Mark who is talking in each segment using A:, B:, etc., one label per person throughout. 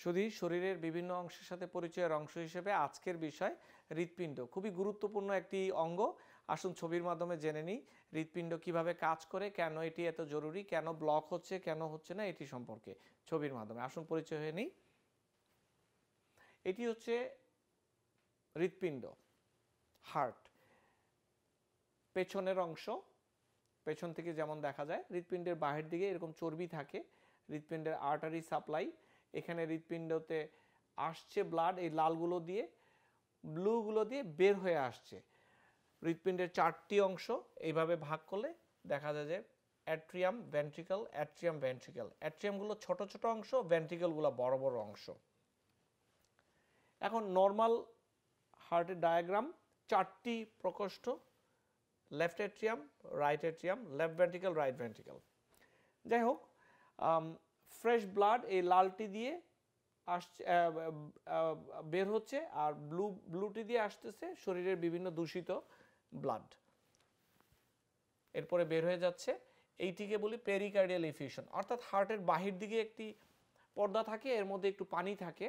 A: শুধু শরীরের বিভিন্ন অংশের সাথে পরিচয়ের অংশ হিসেবে আজকের বিষয় হৃৎপিণ্ড। খুবই গুরুত্বপূর্ণ একটি অঙ্গ। আসুন ছবির মাধ্যমে জেনে নিই, হৃৎপিণ্ড কীভাবে কাজ করে, কেন এটি এত জরুরি, কেন ব্লক হচ্ছে, কেন হচ্ছে না, এটি সম্পর্কে ছবির মাধ্যমে। আসুন পরিচয় হয়ে নিই। এটি হচ্ছে হৃৎপিণ্ড হার্ট পেছনের অংশ। পেছন থেকে যেমন দেখা যায়, হৃৎপিণ্ডের বাহির দিকে এরকম চর্বি থাকে, হৃৎপিণ্ডের আর্টারি সাপ্লাই এখানে হৃৎপিণ্ডতে আসছে ব্লাড এই লালগুলো দিয়ে ব্লুগুলো দিয়ে বের হয়ে আসছে। হৃৎপিণ্ডের চারটি অংশ এইভাবে ভাগ করলে দেখা যায় যে অ্যাট্রিয়াম ভেন্ট্রিকল অ্যাট্রিয়াম ভেন্ট্রিকল অ্যাট্রিয়ামগুলো ছোট ছোট অংশ ভেন্ট্রিকলগুলো বড় বড় অংশ। এখন নর্মাল হার্টের ডায়াগ্রাম চারটি প্রকোষ্ঠ left atrium right atrium left ventricle right ventricle যাই হোক ফ্রেশ ব্লাড এই লালটি দিয়ে আসছে বের হচ্ছে আর ব্লু, ব্লুটি দিয়ে আসতেছে শরীরের বিভিন্ন দূষিত ব্লাড। এরপরে বের হয়ে যাচ্ছে, এইটিকে বলি পেরিকার্ডিয়াল ইফিউশন অর্থাৎ হার্টের বাহির দিকে একটি পর্দা থাকে, এর মধ্যে একটু পানি থাকে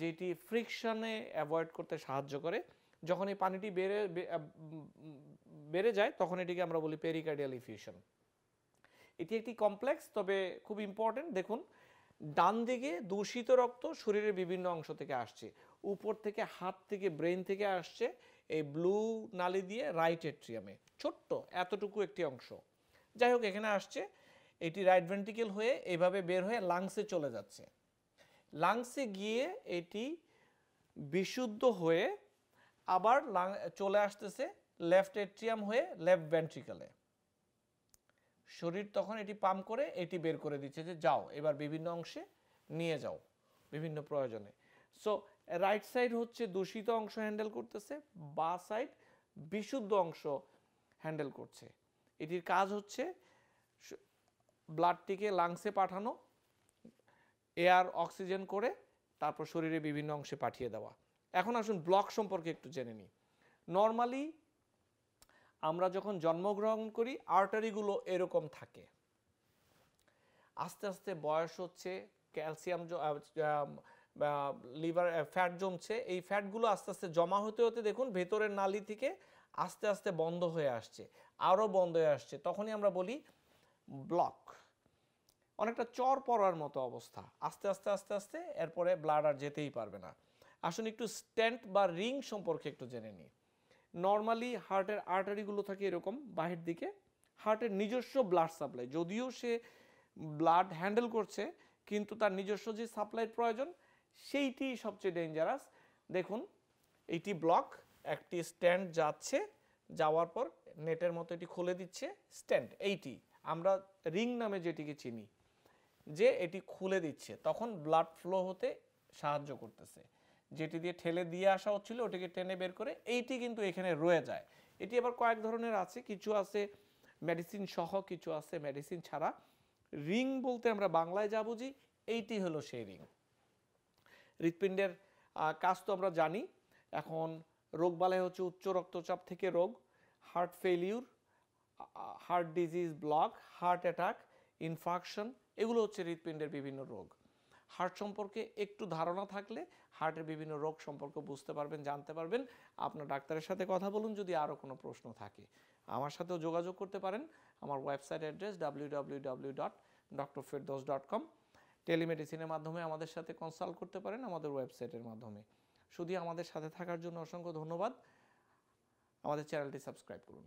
A: যেটি ফ্রিকশনে অ্যাভয়েড করতে সাহায্য করে। যখন এই পানিটি বেড়ে বেড়ে যায়, তখন এটিকে আমরা বলি পেরিকার্ডিয়াল ইফিউশন এটি একটি কমপ্লেক্স তবে খুব ইম্পর্টেন্ট দেখুন, ডান দিকে দূষিত রক্ত শরীরের বিভিন্ন অংশ থেকে আসছে। উপর থেকে হাত থেকে ব্রেন থেকে আসছে এই ব্লু নালি দিয়ে রাইট এট্রিয়ামে ছোট্ট, এতটুকু একটি অংশ। যাই হোক, এখানে আসছে। এটি রাইট ভেন্ট্রিকেল হয়ে এভাবে বের হয়ে লাংসে চলে যাচ্ছে। লাংসে গিয়ে এটি বিশুদ্ধ হয়ে আবার চলে আসতেছে লেফট এট্রিয়াম হয়ে লেফট ভেন্ট্রিকেলে শরীর তখন এটি পাম্প করে, এটি বের করে দিচ্ছে যে যাও, এবার বিভিন্ন অংশে নিয়ে যাও, বিভিন্ন প্রয়োজনে। সো রাইট সাইড হচ্ছে দূষিত অংশ হ্যান্ডেল করতেছে, বা সাইড বিশুদ্ধ অংশ হ্যান্ডেল করছে। এটির কাজ হচ্ছে ব্লাডটিকে লাংসে পাঠানো এয়ার অক্সিজেন করে, তারপর শরীরে বিভিন্ন অংশে পাঠিয়ে দেওয়া। এখন আসুন ব্লক সম্পর্কে একটু জেনে নিই। নর্মালি আমরা যখন জন্মগ্রহণ করি আর্টারিগুলো এরকম থাকে। আস্তে আস্তে বয়স হচ্ছে ক্যালসিয়াম লিভার ফ্যাট জমছে। এই ফ্যাটগুলো আস্তে আস্তে জমা হতে হতে দেখুন, ভেতরের নালি থেকে আস্তে আস্তে বন্ধ হয়ে আসছে আরও বন্ধ হয়ে আসছে। তখনই আমরা বলি ব্লক অনেকটা চর পড়ার মতো অবস্থা। আস্তে আস্তে আস্তে আস্তে, এরপরে ব্লাড আর যেতেই পারবে না। আসুন একটু স্ট্যান্ট বা রিং সম্পর্কে একটু জেনে নিই। নর্মালি হার্টের আর্টারিগুলো থাকে এরকম বাহির দিকে। হার্টের নিজস্ব ব্লাড সাপ্লাই যদিও সে ব্লাড হ্যান্ডেল করছে, কিন্তু তার নিজস্ব যে সাপ্লাইয়ের প্রয়োজন, সেইটি সবচেয়ে ডেঞ্জারাস দেখুন এইটি ব্লক একটি স্ট্যান্ড যাচ্ছে, যাওয়ার পর নেটের মতো এটি খুলে দিচ্ছে স্ট্যান্ড এইটি। আমরা রিং নামে যেটিকে চিনি, যে এটি খুলে দিচ্ছে, তখন ব্লাড ফ্লো হতে সাহায্য করতেছে। যেটি দিয়ে ঠেলে দিয়ে আসা হচ্ছিল, ওটিকে টেনে বের করে, এইটি কিন্তু এখানে রয়ে যায়। এটি আবার কয়েক ধরনের আছে, কিছু আছে মেডিসিন সহ, কিছু আছে মেডিসিন ছাড়া। রিং বলতে আমরা বাংলায় যা বুঝি, এইটি হলো সেই রিং। হৃৎপিণ্ডের কাজ তো আমরা জানি। এখন রোগ রোগবালাই হচ্ছে উচ্চ রক্তচাপ থেকে রোগ heart failure heart disease block heart attack infarction এগুলো হচ্ছে হৃৎপিণ্ডের বিভিন্ন রোগ। হার্ট সম্পর্কে একটু ধারণা থাকলে হার্টের বিভিন্ন রোগ সম্পর্কে বুঝতে পারবেন, জানতে পারবেন। আপনার ডাক্তারের সাথে কথা বলুন যদি আরও কোনো প্রশ্ন থাকে। আমার সাথেও যোগাযোগ করতে পারেন। আমার website address W W W dot doctor dot com টেলিমেডিসিনের মাধ্যমে আমাদের সাথে কনসাল্ট করতে পারেন আমাদের ওয়েবসাইটের মাধ্যমে। শুধু আমাদের সাথে থাকার জন্য অসংখ্য ধন্যবাদ। আমাদের চ্যানেলটি সাবস্ক্রাইব করুন।